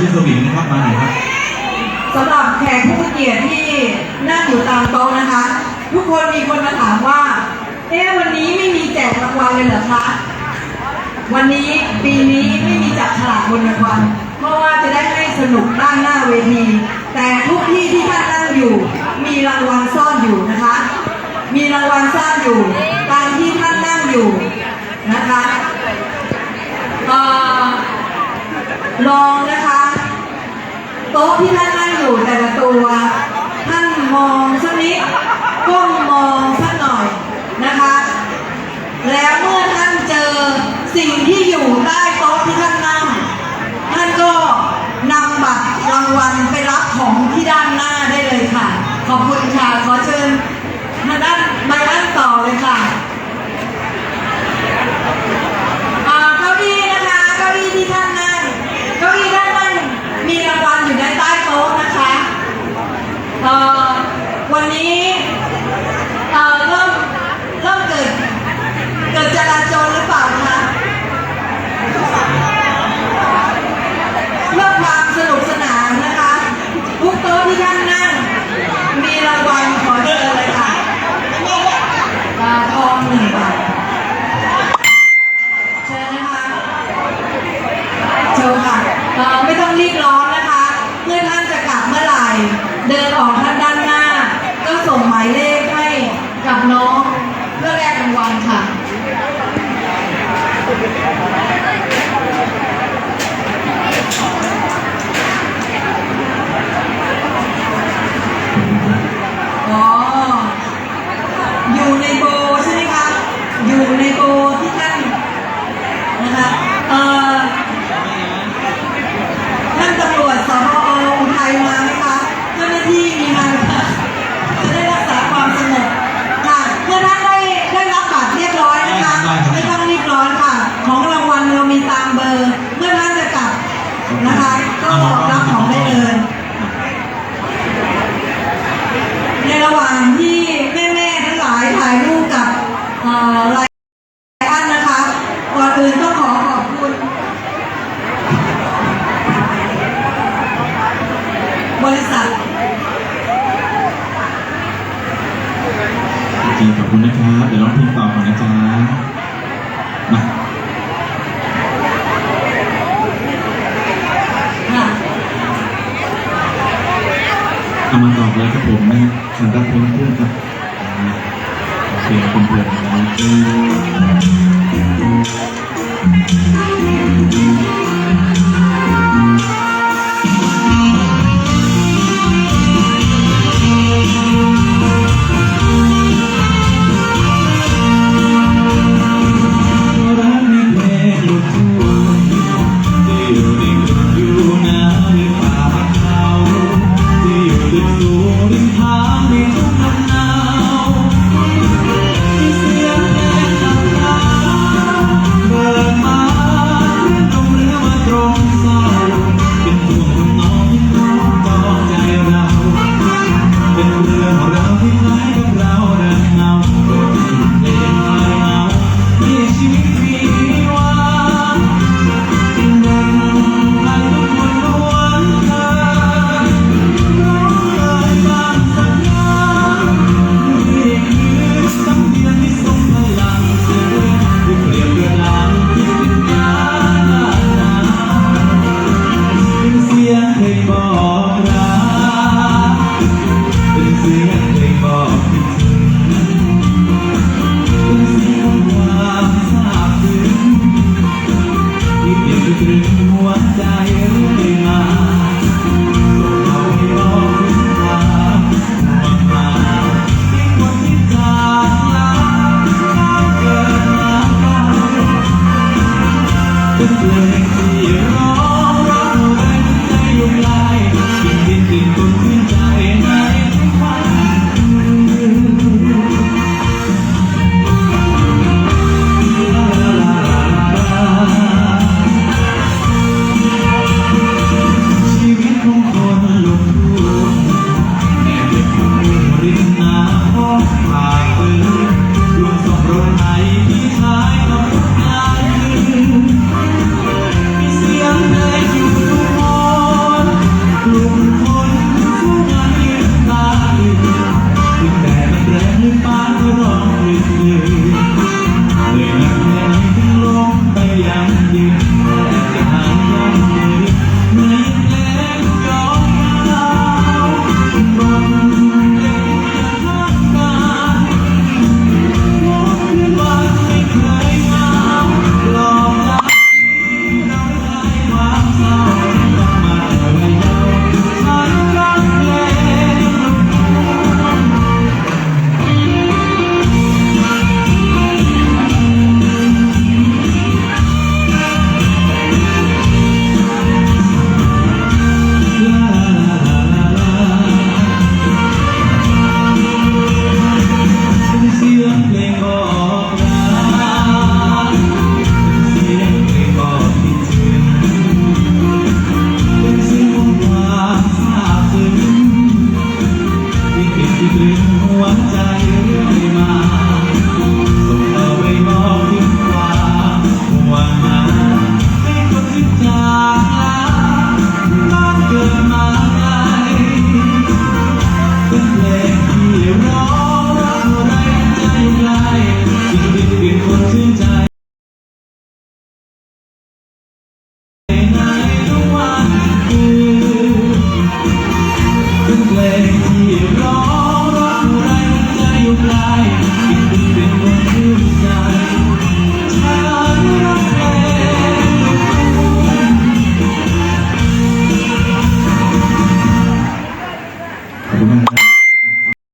ชื่อสวิงนะครับมาหน่อยครับสำหรับแขกผู้เกียรติที่นั่งอยู่ตามโต๊ะนะคะ ทุกคนมีคนมาถามว่า เอ๊ะวันนี้ไม่มีแจกรางวัลเลยเหรอคะวันนี้ปีนี้ไม่มีจับฉลากบนรางวัลเพราะว่าจะได้ให้สนุกด้านหน้าเวที แต่ทุกที่ที่ท่านนั่งอยู่ มีรางวัลซ่อนอยู่นะคะ มีรางวัลซ่อนอยู่ตามที่ท่านนั่งอยู่นะคะลองนะคะ ต๊ะที่ท่านนั่งอยู่แต่ละตัว ท่านมองสักนิดก้มมองสักหน่อยนะคะ แล้วเมื่อท่านเจอสิ่งที่อยู่ใต้โต๊ะที่ท่านนั่งท่านก็นำบัตรรางวัลไปรับของที่ด้านหน้าได้เลยค่ะ ขอบคุณค่ะขอเชิญ คขอบคุณนะครับ เดี๋ยวร้องเพลงต่อก่อนนะจ๊ะมาค่ะเอามาตอบเลยครับผมนะสำหรับเพลงพุ่งครับอ่าโอเคคุณเพลินนะ 你最珍贵。